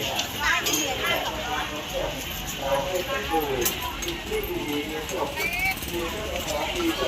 Thank you.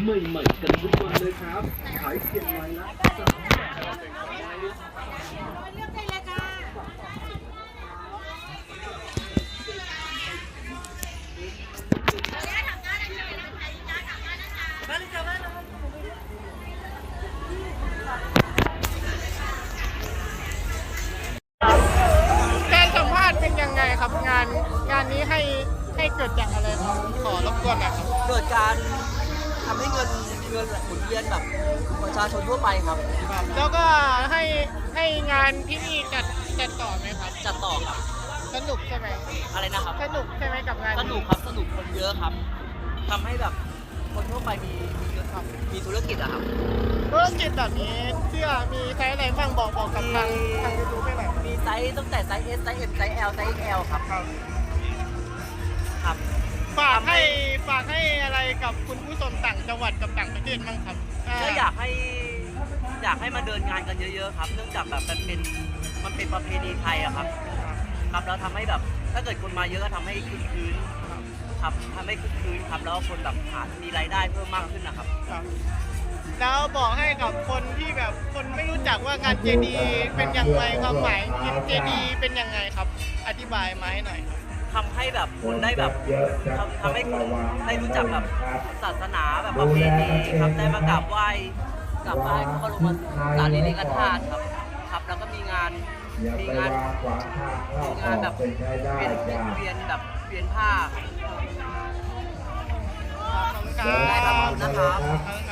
ใหม่ๆกันทุกวันเลยครับ ขายเพียงไม้ละสามบาทการสัมภาษณ์เป็นยังไงครับงานงานนี้ให้ให้เกิดจากอะไรครับขอรบกวนหน่อยครับ เกิดการ ทำให้เงินเงินหมุนเวียนแบบประชาชนทั่วไปครับแล้วก็ให้ให้งานที่นี่จัดจัดต่อไหมครับ จัดต่อครับสนุกใช่ไหมอะไรนะครับ สนุกใช่ไหมกับงานสนุกครับสนุกคนเยอะครับทำให้แบบคนทั่วไปมีมีเยอะครับมีธุรกิจอะครับ ธุรกิจแบบนี้เสื้อมีไซส์อะไรบ้างบอกบอกกับทางทางยูทูบให้หน่อยมีไซส์ตั้งแต่ไซส์ S ไซส์ M ไซส์ L ไซส์ XL ครับครับ กับคุณผู้ชมต่างจังหวัดกับต่างประเทศบ้างครับก็อยากให้อยากให้มาเดินงานกันเยอะๆครับ เนื่องจากแบบมันเป็นมันเป็นประเพณีไทยอะครับครับแล้วทำให้แบบถ้าเกิดคนมาเยอะก็ทำให้คึกคืนครับทำให้คึกคืนครับแล้วคนแบบหามีรายได้เพิ่มมากขึ้นนะครับครับแล้วบอกให้กับคนที่แบบคนไม่รู้จักว่างานเจดีเป็นอย่างไรความหมายเจดีเป็นยังไงครับ อธิบายมาให้หน่อยครับ ทำให้แบบคนได้แบบทำทำให้คนได้รู้จักแบบศาสนาแบบประเพณีครับได้มากราบไหว้กราบไหว้พระบรมสารีริกธาตุครับครับ แล้วก็มีงานมีงานมีงานแบบเปลี่ยนเปลี่ยนเปลี่ยนแบบเปลี่ยนผ้าขอบคุณครัได้ครับขอบคุณนะครับขอบคุณครับ